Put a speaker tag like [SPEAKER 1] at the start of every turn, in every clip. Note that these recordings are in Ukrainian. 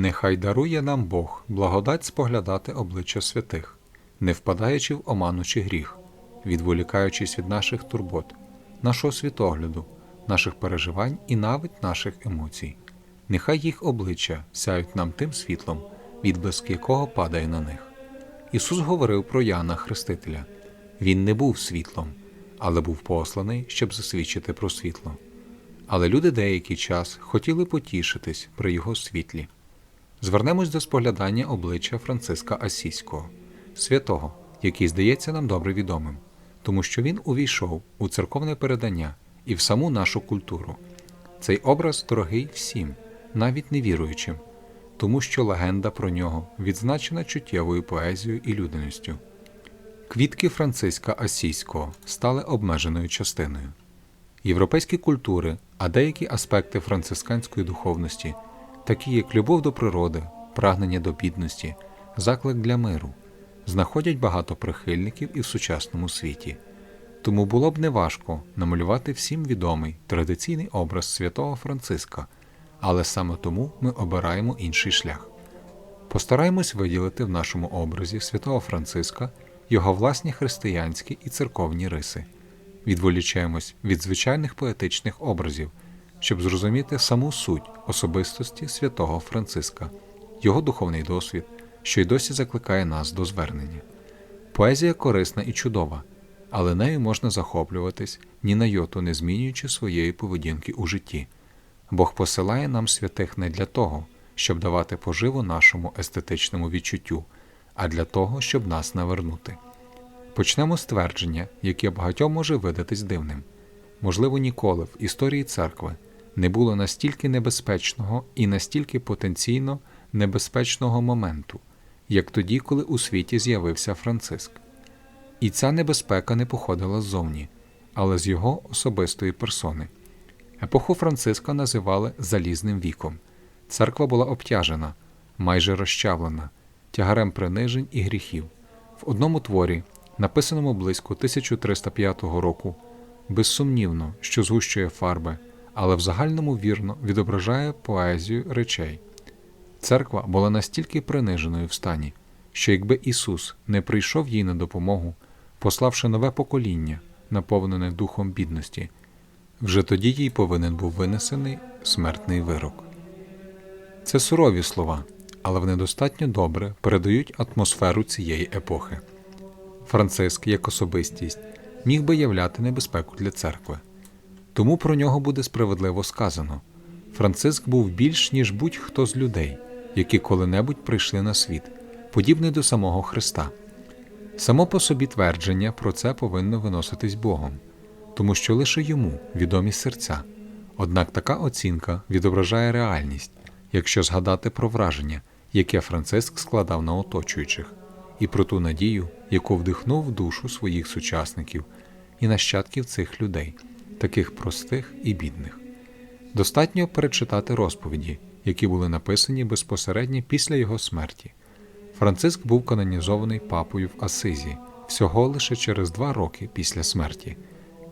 [SPEAKER 1] Нехай дарує нам Бог благодать споглядати обличчя святих, не впадаючи в оману чи гріх, відволікаючись від наших турбот, нашого світогляду, наших переживань і навіть наших емоцій. Нехай їх обличчя сяють нам тим світлом, відблиск якого падає на них. Ісус говорив про Яна Хрестителя. Він не був світлом, але був посланий, щоб засвідчити про світло. Але люди деякий час хотіли потішитись при його світлі. Звернемось до споглядання обличчя Франциска Асійського, святого, який здається нам добре відомим, тому що він увійшов у церковне передання і в саму нашу культуру. Цей образ дорогий всім, навіть невіруючим, тому що легенда про нього відзначена чуттєвою поезією і людяністю. Квітки Франциска Асійського стали обмеженою частиною. Європейські культури, а деякі аспекти францисканської духовності, такі як любов до природи, прагнення до бідності, заклик для миру, знаходять багато прихильників і в сучасному світі. Тому було б неважко намалювати всім відомий традиційний образ святого Франциска, але саме тому ми обираємо інший шлях. Постараємось виділити в нашому образі святого Франциска його власні християнські і церковні риси, відволічаємось від звичайних поетичних образів, щоб зрозуміти саму суть особистості святого Франциска, його духовний досвід, що й досі закликає нас до звернення. Поезія корисна і чудова, але нею можна захоплюватись ні на йоту не змінюючи своєї поведінки у житті. Бог посилає нам святих не для того, щоб давати поживу нашому естетичному відчуттю, а для того, щоб нас навернути. Почнемо з твердження, яке багатьом може видатись дивним. Можливо, ніколи в історії церкви не було настільки небезпечного і настільки потенційно небезпечного моменту, як тоді, коли у світі з'явився Франциск. І ця небезпека не походила ззовні, але з його особистої персони. Епоху Франциска називали залізним віком. Церква була обтяжена, майже розчавлена, тягарем принижень і гріхів. В одному творі, написаному близько 1305 року, безсумнівно, що згущує фарби, але в загальному вірно відображає поезію речей. Церква була настільки приниженою в стані, що якби Ісус не прийшов їй на допомогу, пославши нове покоління, наповнене духом бідності, вже тоді їй повинен був винесений смертний вирок. Це сурові слова, але вони достатньо добре передають атмосферу цієї епохи. Франциск, як особистість, міг би являти небезпеку для церкви. Тому про нього буде справедливо сказано Франциск був більш ніж будь-хто з людей, які коли-небудь прийшли на світ, подібний до самого Христа. Само по собі твердження про це повинно виноситись Богом, тому що лише йому відомі серця. Однак така оцінка відображає реальність, якщо згадати про враження, яке Франциск складав на оточуючих, і про ту надію, яку вдихнув в душу своїх сучасників і нащадків цих людей, таких простих і бідних. Достатньо перечитати розповіді, які були написані безпосередньо після його смерті. Франциск був канонізований папою в Асизі всього лише через два роки після смерті,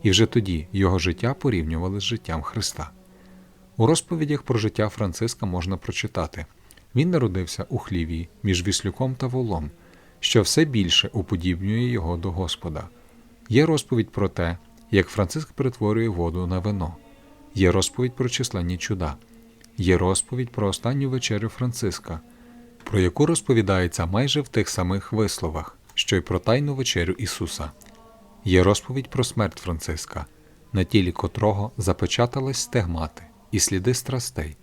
[SPEAKER 1] і вже тоді його життя порівнювали з життям Христа. У розповідях про життя Франциска можна прочитати він народився у хлівії між Віслюком та Волом, що все більше уподібнює його до Господа. Є розповідь про те, як Франциск перетворює воду на вино, є розповідь про численні чуда, є розповідь про останню вечерю Франциска, про яку розповідається майже в тих самих висловах, що й про тайну вечерю Ісуса. Є розповідь про смерть Франциска, на тілі котрого запечатались стегмати і сліди страстей,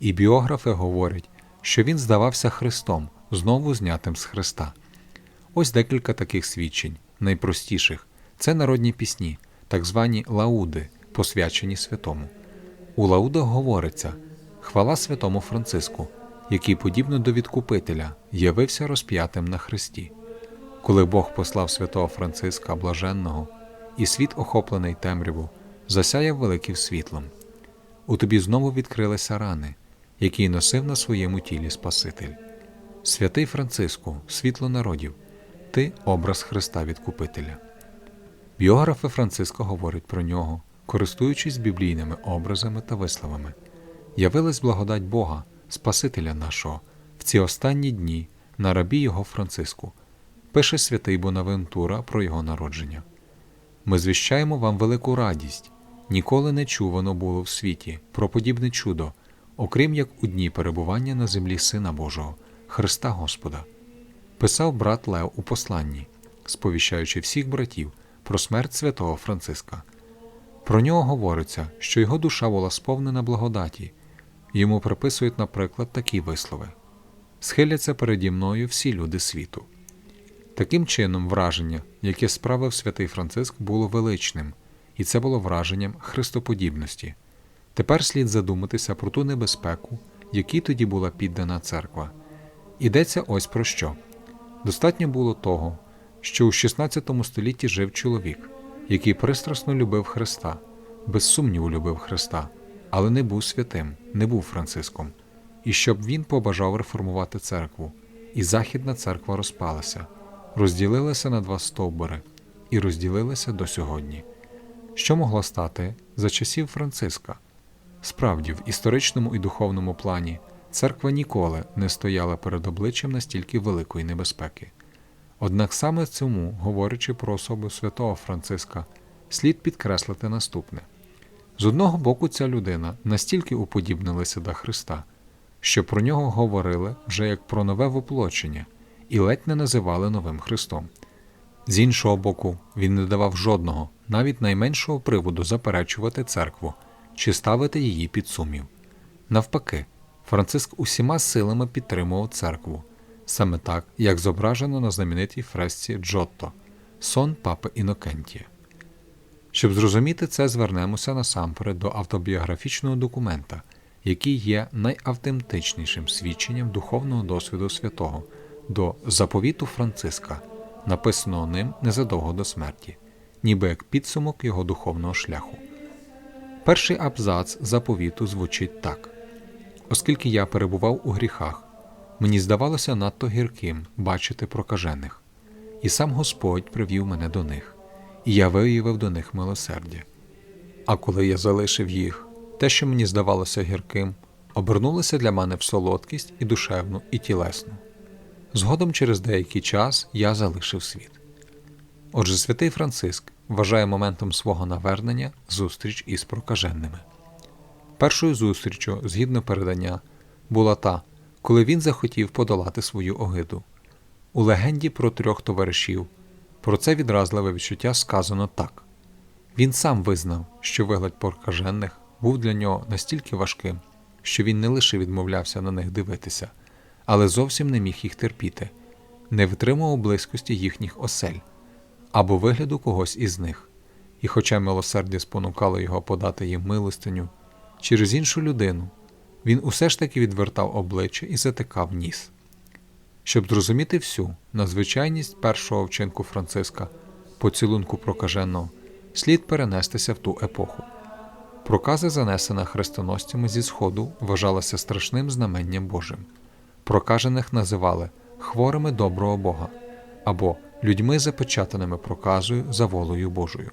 [SPEAKER 1] і біографи говорять, що він здавався Христом, знову знятим з Христа. Ось декілька таких свідчень, найпростіших. Це народні пісні, так звані лауди, посвячені святому. У лаудах говориться хвала святому Франциску, який, подібно до відкупителя, явився розп'ятим на хресті. Коли Бог послав святого Франциска блаженного, і світ, охоплений темряву, засяяв великим світлом. У тобі знову відкрилися рани, які носив на своєму тілі Спаситель. Святий Франциску, світло народів, ти образ Христа Відкупителя. Біографи Франциска говорять про нього, користуючись біблійними образами та висловами. Явилась благодать Бога, Спасителя нашого, в ці останні дні на рабі його Франциску, пише святий Бонавентура про його народження. Ми звіщаємо вам велику радість. Ніколи не чувано було в світі про подібне чудо, окрім як у дні перебування на землі Сина Божого, Христа Господа. Писав брат Лев у посланні, сповіщаючи всіх братів про смерть святого Франциска. Про нього говориться, що його душа була сповнена благодаті, йому приписують, наприклад, такі вислови: Схиляться переді мною всі люди світу. Таким чином, враження, яке справив святий Франциск, було величним, і це було враженням христоподібності. Тепер слід задуматися про ту небезпеку, якій тоді була піддана церква. Ідеться ось про що. Достатньо було того, що у XVI столітті жив чоловік, який пристрасно любив Христа, без сумніву любив Христа, але не був святим, не був Франциском, і щоб він побажав реформувати церкву, і Західна церква розпалася, розділилася на два стовбури і розділилася до сьогодні. Що могло стати за часів Франциска? Справді, в історичному і духовному плані церква ніколи не стояла перед обличчям настільки великої небезпеки. Однак саме цьому, говорячи про особу святого Франциска, слід підкреслити наступне: з одного боку, ця людина настільки уподібнилася до Христа, що про нього говорили вже як про нове воплочення і ледь не називали новим Христом. З іншого боку, він не давав жодного, навіть найменшого приводу заперечувати церкву чи ставити її під сумнів. Навпаки, Франциск усіма силами підтримував церкву, саме так, як зображено на знаменитій фресці Джотто Сон Папи Інокентія. Щоб зрозуміти це, звернемося насамперед до автобіографічного документа, який є найавтентичнішим свідченням духовного досвіду святого до заповіту Франциска, написаного ним незадовго до смерті, ніби як підсумок його духовного шляху. Перший абзац заповіту звучить так: оскільки я перебував у гріхах, мені здавалося надто гірким бачити прокажених, і сам Господь привів мене до них, і я виявив до них милосердя. А коли я залишив їх, те, що мені здавалося гірким, обернулося для мене в солодкість і душевну, і тілесну. Згодом через деякий час я залишив світ. Отже, святий Франциск вважає моментом свого навернення зустріч із прокаженними. Першою зустрічю, згідно передання, була та, коли він захотів подолати свою огиду. У легенді про трьох товаришів. Про це відразливе відчуття сказано так. Він сам визнав, що вигляд прокажених був для нього настільки важким, що він не лише відмовлявся на них дивитися, але зовсім не міг їх терпіти, не витримував близькості їхніх осель або вигляду когось із них, і, хоча милосердя спонукало його подати їм милостиню через іншу людину, він усе ж таки відвертав обличчя і затикав ніс. Щоб зрозуміти всю надзвичайність першого вчинку Франциска, поцілунку прокаженого, слід перенестися в ту епоху. Проказа, занесена хрестоносцями зі Сходу, вважалася страшним знаменням Божим. Прокажених називали хворими доброго Бога або людьми, запечатаними проказою за волею Божою.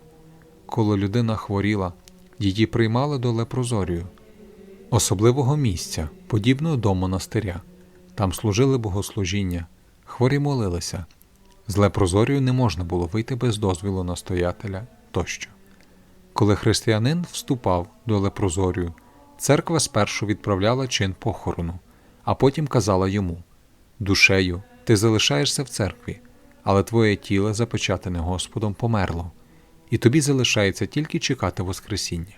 [SPEAKER 1] Коли людина хворіла, її приймали до лепрозорію, особливого місця, подібного до монастиря. Там служили богослужіння, хворі молилися. З лепрозорію не можна було вийти без дозвілу настоятеля тощо. Коли християнин вступав до лепрозорію, церква спершу відправляла чин похорону, а потім казала йому Душею, ти залишаєшся в церкві, але твоє тіло, запечатане Господом, померло, і тобі залишається тільки чекати Воскресіння.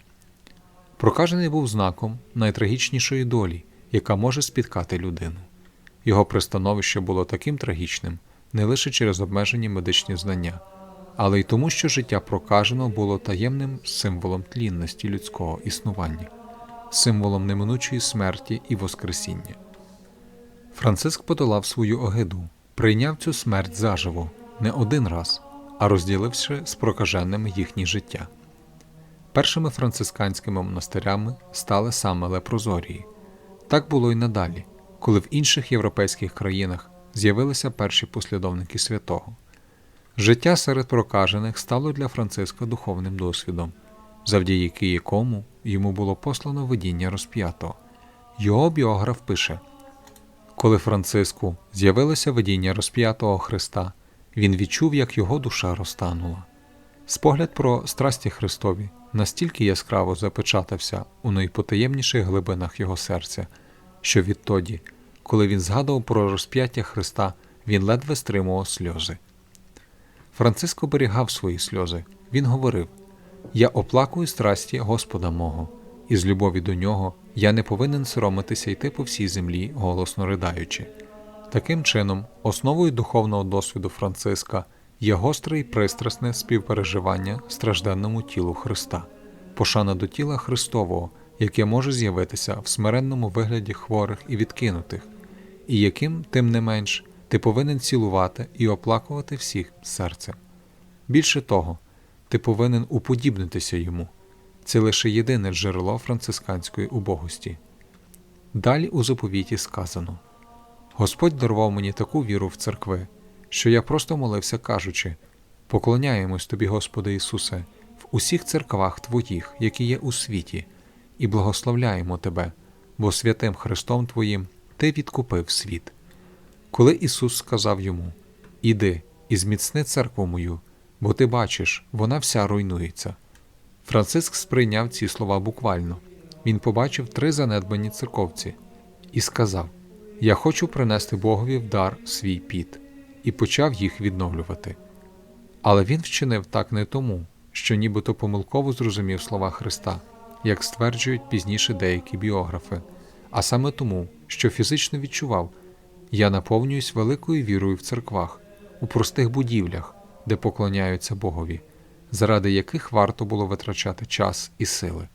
[SPEAKER 1] Прокажений був знаком найтрагічнішої долі, яка може спіткати людину. Його пристановище було таким трагічним не лише через обмежені медичні знання, але й тому, що життя прокаженого було таємним символом тлінності людського існування, символом неминучої смерті і Воскресіння. Франциск подолав свою огиду, прийняв цю смерть заживо не один раз, а розділивши з прокаженними їхнє життя. Першими францисканськими монастирями стали саме лепрозорії. Так було й надалі, коли в інших європейських країнах з'явилися перші послідовники святого. Життя серед прокажених стало для Франциска духовним досвідом, завдяки якому йому було послано видіння розп'ятого. Його біограф пише: Коли Франциску з'явилося видіння розп'ятого Христа, він відчув, як його душа розтанула. Спогляд про страсті Христові настільки яскраво запечатався у найпотаємніших глибинах його серця, що відтоді, коли він згадував про розп'яття Христа, він ледве стримував сльози. Франциск оберігав свої сльози. Він говорив: Я оплакую страсті Господа мого, і з любові до нього я не повинен соромитися йти по всій землі, голосно riдаючи. Таким чином, основою духовного досвіду Франциска є гостре і пристрасне співпереживання стражденному тілу Христа, пошана до тіла Христового, яке може з'явитися в смиренному вигляді хворих і відкинутих, і яким, тим не менш, ти повинен цілувати і оплакувати всіх серцем. Більше того, ти повинен уподібнитися йому. Це лише єдине джерело францисканської убогості. Далі у заповіті сказано Господь дарував мені таку віру в церкви, що я просто молився, кажучи поклоняємось тобі, Господи Ісусе, в усіх церквах Твоїх, які є у світі, і благословляємо Тебе, бо святим Христом Твоїм Ти відкупив світ. Коли Ісус сказав йому Іди і зміцни церкву мою, бо ти бачиш, вона вся руйнується. Франциск сприйняв ці слова буквально. Він побачив три занедбані церковці і сказав: Я хочу принести Богові в дар свій піт, і почав їх відновлювати. Але він вчинив так не тому, що нібито помилково зрозумів слова Христа, як стверджують пізніше деякі біографи, а саме тому, що фізично відчував, я наповнююсь великою вірою в церквах, у простих будівлях, де поклоняються Богові, заради яких варто було витрачати час і сили.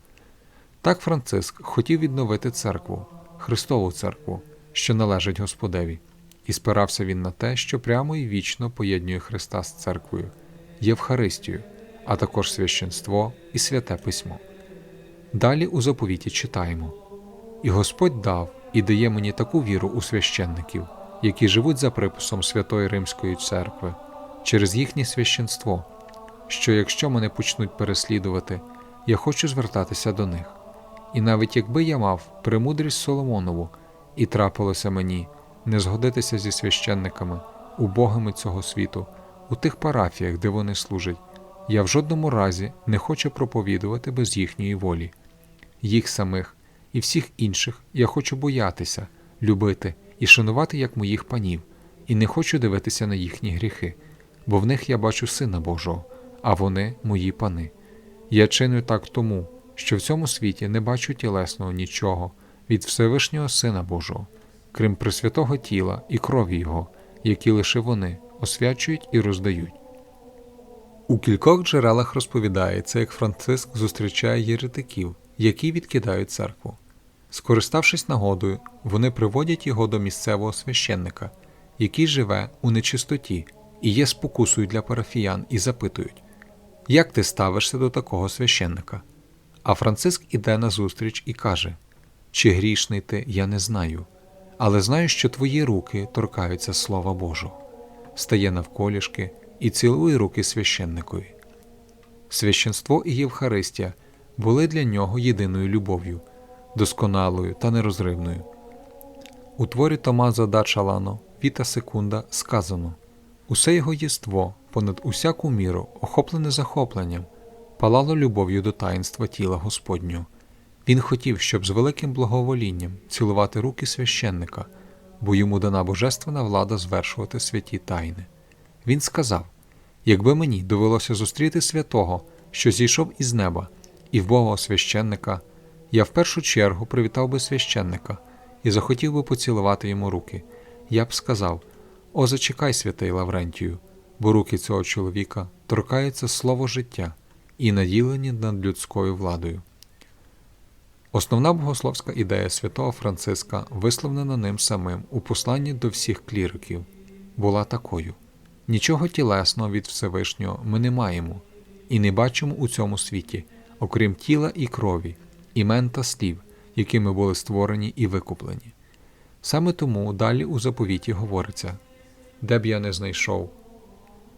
[SPEAKER 1] Так Франциск хотів відновити церкву, Христову церкву, що належить Господеві, і спирався він на те, що прямо і вічно поєднує Христа з церквою, Євхаристію, а також священство і святе письмо. Далі у заповіті читаємо: І Господь дав і дає мені таку віру у священників, які живуть за приписом Святої Римської церкви, через їхнє священство, що якщо мене почнуть переслідувати, я хочу звертатися до них. І навіть якби я мав премудрість Соломонову, і трапилося мені не згодитися зі священниками, убогими цього світу, у тих парафіях, де вони служать, я в жодному разі не хочу проповідувати без їхньої волі, їх самих і всіх інших я хочу боятися, любити і шанувати як моїх панів, і не хочу дивитися на їхні гріхи, бо в них я бачу Сина Божого, а вони мої пани. Я чиню так тому, що в цьому світі не бачу тілесного нічого від Всевишнього Сина Божого, крім Пресвятого тіла і крові Його, які лише вони освячують і роздають. У кількох джерелах розповідається, як Франциск зустрічає єретиків, які відкидають церкву. Скориставшись нагодою, вони приводять його до місцевого священника, який живе у нечистоті і є спокусою для парафіян, і запитують, як ти ставишся до такого священника? А Франциск іде назустріч і каже: Чи грішний ти, я не знаю, але знаю, що твої руки торкаються Слова Божого, стає навколішки і цілує руки священникові. Священство і Євхаристія були для нього єдиною любов'ю досконалою та нерозривною. У творі Томазо да Чалано Віта Секунда сказано усе його єство, понад усяку міру, охоплене захопленням, палало любов'ю до таїнства тіла Господнього. Він хотів, щоб з великим благоволінням цілувати руки священника, бо йому дана божественна влада звершувати святі тайни. Він сказав: Якби мені довелося зустріти святого, що зійшов із неба, і вбогого священника я в першу чергу привітав би священника і захотів би поцілувати йому руки. Я б сказав: О, зачекай, святий Лаврентію, бо руки цього чоловіка торкаються слово життя і наділені над людською владою. Основна богословська ідея святого Франциска, висловлена ним самим у посланні до всіх кліриків, була такою: нічого тілесного від Всевишнього ми не маємо і не бачимо у цьому світі, окрім тіла і крові імен та слів, якими були створені і викуплені. Саме тому далі у заповіті говориться де б я не знайшов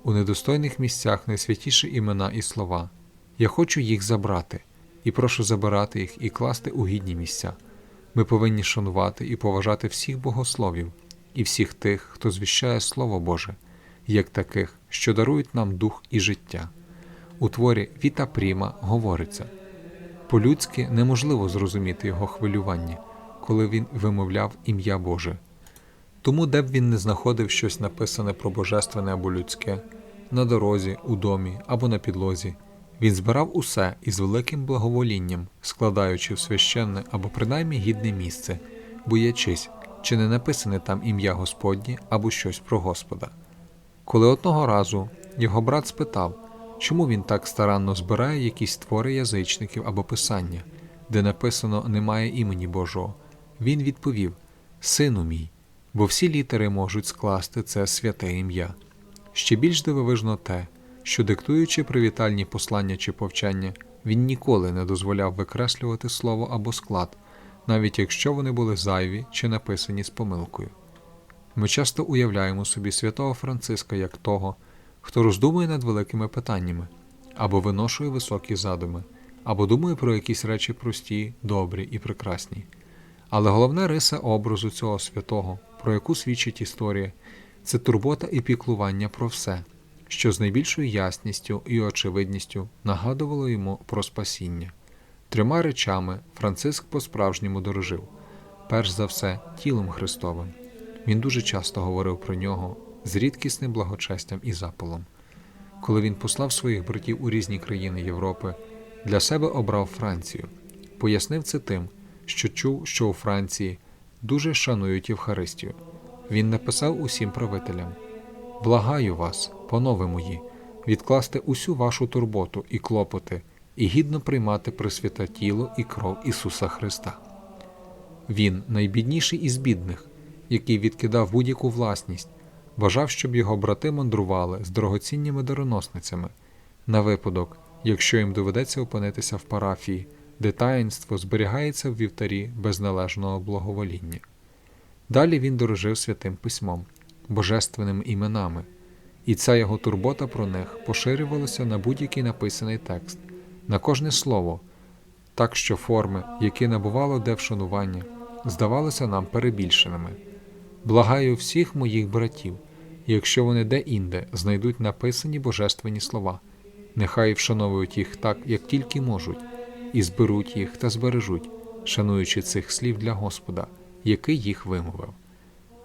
[SPEAKER 1] у недостойних місцях найсвятіші імена і слова. Я хочу їх забрати, і прошу забирати їх і класти у гідні місця, Ми повинні шанувати і поважати всіх богословів і всіх тих, хто звіщає Слово Боже, як таких, що дарують нам дух і життя. У творі Віта Пріма говориться по-людськи неможливо зрозуміти його хвилювання, коли він вимовляв ім'я Боже. Тому, де б він не знаходив щось написане про божественне або людське, на дорозі, у домі або на підлозі, він збирав усе із великим благоволінням, складаючи в священне або принаймні гідне місце, боячись, чи не написане там ім'я Господнє або щось про Господа. Коли одного разу його брат спитав, чому він так старанно збирає якісь твори язичників або писання, де написано немає імені Божого, він відповів: Сину мій, бо всі літери можуть скласти це святе ім'я. Ще більш дивовижно те, що диктуючи привітальні послання чи повчання, він ніколи не дозволяв викреслювати слово або склад, навіть якщо вони були зайві чи написані з помилкою. Ми часто уявляємо собі святого Франциска як того, хто роздумує над великими питаннями, або виношує високі задуми, або думає про якісь речі прості, добрі і прекрасні. Але головна риса образу цього святого, про яку свідчить історія, це турбота і піклування про все, що з найбільшою ясністю і очевидністю нагадувало йому про спасіння. Трьома речами Франциск по-справжньому дорожив перш за все, тілом Христовим. Він дуже часто говорив про нього з рідкісним благочестям і запалом. Коли він послав своїх братів у різні країни Європи, для себе обрав Францію, пояснив це тим, що чув, що у Франції дуже шанують Євхаристію. Він написав усім правителям: Благаю вас, панове мої, відкласти усю вашу турботу і клопоти і гідно приймати присвята тіло і кров Ісуса Христа. Він найбідніший із бідних, який відкидав будь-яку власність, бажав, щоб його брати мандрували з дорогоцінніми дароносницями на випадок, якщо їм доведеться опинитися в парафії, де таїнство зберігається в вівтарі без належного благовоління. Далі він дорожив святим письмом, божественними іменами, і ця його турбота про них поширювалася на будь-який написаний текст, на кожне слово, так що форми, які набувало де вшанування, здавалися нам перебільшеними. Благаю всіх моїх братів, якщо вони де-інде знайдуть написані божественні слова, нехай вшановують їх так, як тільки можуть, і зберуть їх та збережуть, шануючи цих слів для Господа, який їх вимовив.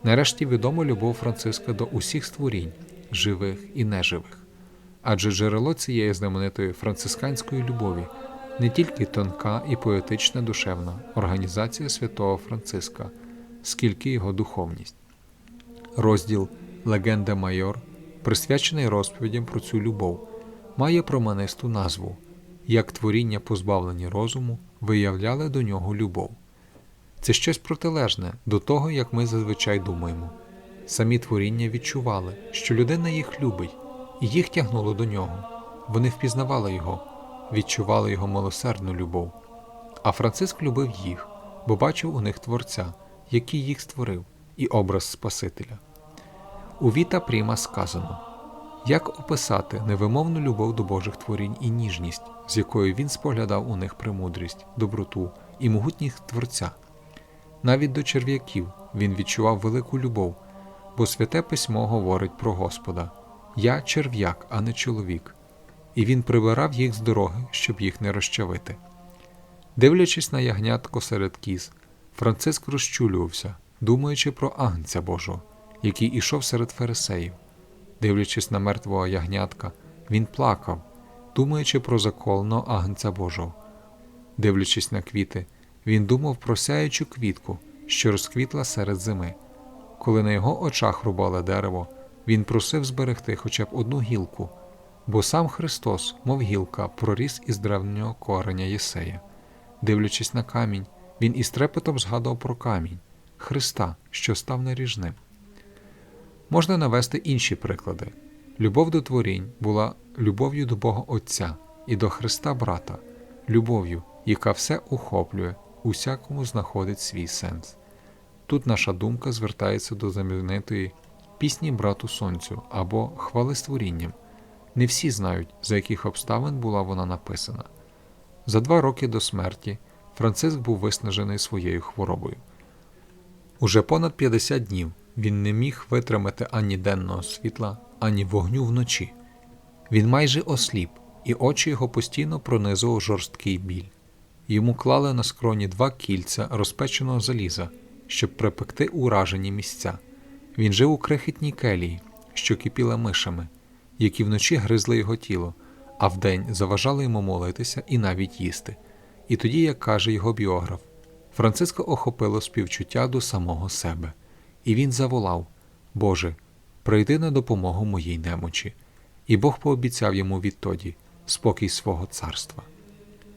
[SPEAKER 1] Нарешті відома любов Франциска до усіх створінь, живих і неживих, адже джерело цієї знаменитої францисканської любові не тільки тонка і поетична душевна організація святого Франциска, скільки його духовність. Розділ Легенда Майор, присвячений розповідям про цю любов, має проманисту назву як творіння, позбавлені розуму, виявляли до нього любов. Це щось протилежне до того, як ми зазвичай думаємо. Самі творіння відчували, що людина їх любить, і їх тягнуло до нього. Вони впізнавали його, відчували його милосердну любов. А Франциск любив їх, бо бачив у них Творця, який їх створив, і образ Спасителя. У Віта Пріма сказано як описати невимовну любов до Божих творінь і ніжність, з якою він споглядав у них премудрість, доброту і могутність Творця. Навіть до черв'яків він відчував велику любов, бо святе письмо говорить про Господа Я черв'як, а не чоловік, і він прибирав їх з дороги, щоб їх не розчавити. Дивлячись на ягнятко серед кіз, Франциск розчулювався, думаючи про агнця Божого, який ішов серед фарисеїв. Дивлячись на мертвого ягнятка, він плакав, думаючи про заколеного агнця Божого. Дивлячись на квіти, він думав про сяючу квітку, що розквітла серед зими. Коли на його очах рубали дерево, він просив зберегти хоча б одну гілку, бо сам Христос, мов гілка, проріс із древнього кореня Єсея. Дивлячись на камінь, він із трепетом згадував про камінь Христа, що став наріжним. Можна навести інші приклади. Любов до творінь була любов'ю до Бога Отця і до Христа Брата, любов'ю, яка все охоплює, усякому знаходить свій сенс. Тут наша думка звертається до знаменитої пісні брату Сонцю або хвали створінням. Не всі знають, за яких обставин була вона написана. За два роки до смерті Франциск був виснажений своєю хворобою. Уже понад 50 днів він не міг витримати ані денного світла, ані вогню вночі. Він майже осліп, і очі його постійно пронизував жорсткий біль. Йому клали на скроні два кільця розпеченого заліза, щоб припекти уражені місця. Він жив у крихітній келії, що кипіла мишами, які вночі гризли його тіло, а вдень заважали йому молитися і навіть їсти. І тоді, як каже його біограф, Франциска охопило співчуття до самого себе, і він заволав: Боже, прийди на допомогу моїй немочі. І Бог пообіцяв йому відтоді спокій свого царства.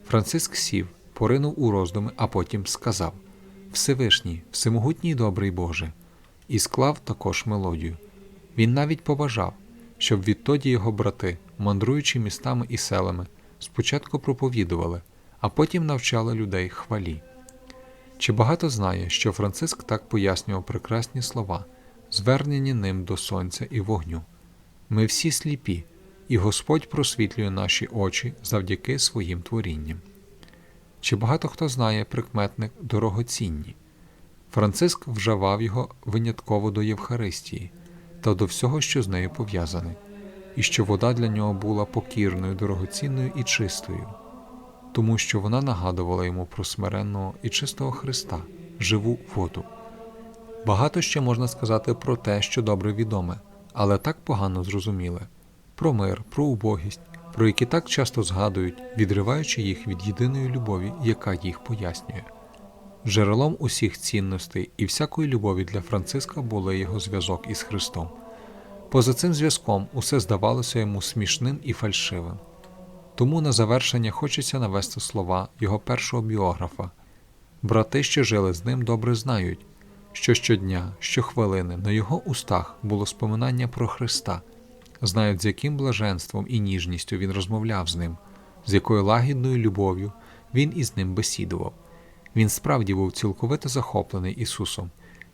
[SPEAKER 1] Франциск сів, поринув у роздуми, а потім сказав Всевишній, всемогутній добрий Боже, і склав також мелодію. Він навіть побажав, щоб відтоді його брати, мандруючи містами і селами, спочатку проповідували, а потім навчали людей хвалі. Чи багато знає, що Франциск так пояснював прекрасні слова, звернені ним до сонця і вогню? Ми всі сліпі, і Господь просвітлює наші очі завдяки своїм творінням. Чи багато хто знає прикметник дорогоцінні? Франциск вживав його винятково до Євхаристії та до всього, що з нею пов'язане, і що вода для нього була покірною, дорогоцінною і чистою, тому що вона нагадувала йому про смиренного і чистого Христа, живу воду. Багато ще можна сказати про те, що добре відоме, але так погано зрозуміле про мир, про убогість, про які так часто згадують, відриваючи їх від єдиної любові, яка їх пояснює. Джерелом усіх цінностей і всякої любові для Франциска були його зв'язок із Христом. Поза цим зв'язком усе здавалося йому смішним і фальшивим. Тому на завершення хочеться навести слова його першого біографа. Брати, що жили з ним, добре знають, що щодня, щохвилини на його устах було споминання про Христа, знають, з яким блаженством і ніжністю він розмовляв з ним, з якою лагідною любов'ю він із ним бесідував. Він справді був цілковито захоплений Ісусом.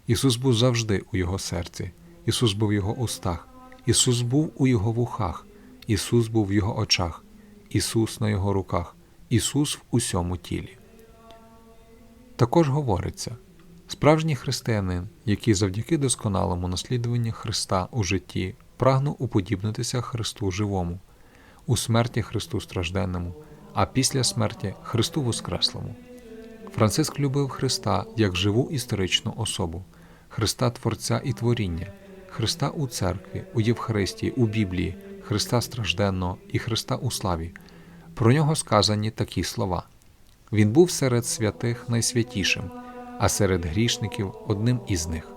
[SPEAKER 1] Ісус був завжди у його серці, Ісус був в його устах, Ісус був у його вухах, Ісус був в його очах, Ісус на його руках, Ісус в усьому тілі. Також говориться, справжній християнин, який завдяки досконалому наслідуванню Христа у житті прагнув уподібнитися Христу живому, у смерті Христу стражденному, а після смерті Христу Воскреслому. Франциск любив Христа як живу історичну особу, Христа Творця і Творіння, Христа у церкві, у Євхаристії, у Біблії, Христа стражденного і Христа у славі. Про нього сказані такі слова. Він був серед святих найсвятішим, а серед грішників одним із них.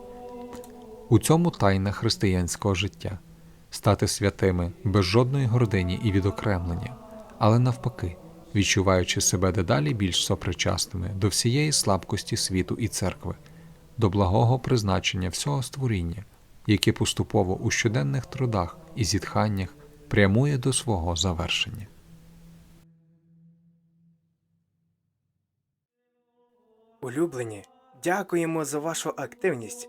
[SPEAKER 1] У цьому тайна християнського життя стати святими без жодної гордині і відокремлення, але навпаки, відчуваючи себе дедалі більш сопричасними до всієї слабкості світу і церкви, до благого призначення всього створіння, яке поступово у щоденних трудах і зітханнях прямує до свого завершення.
[SPEAKER 2] Улюблені, дякуємо за вашу активність.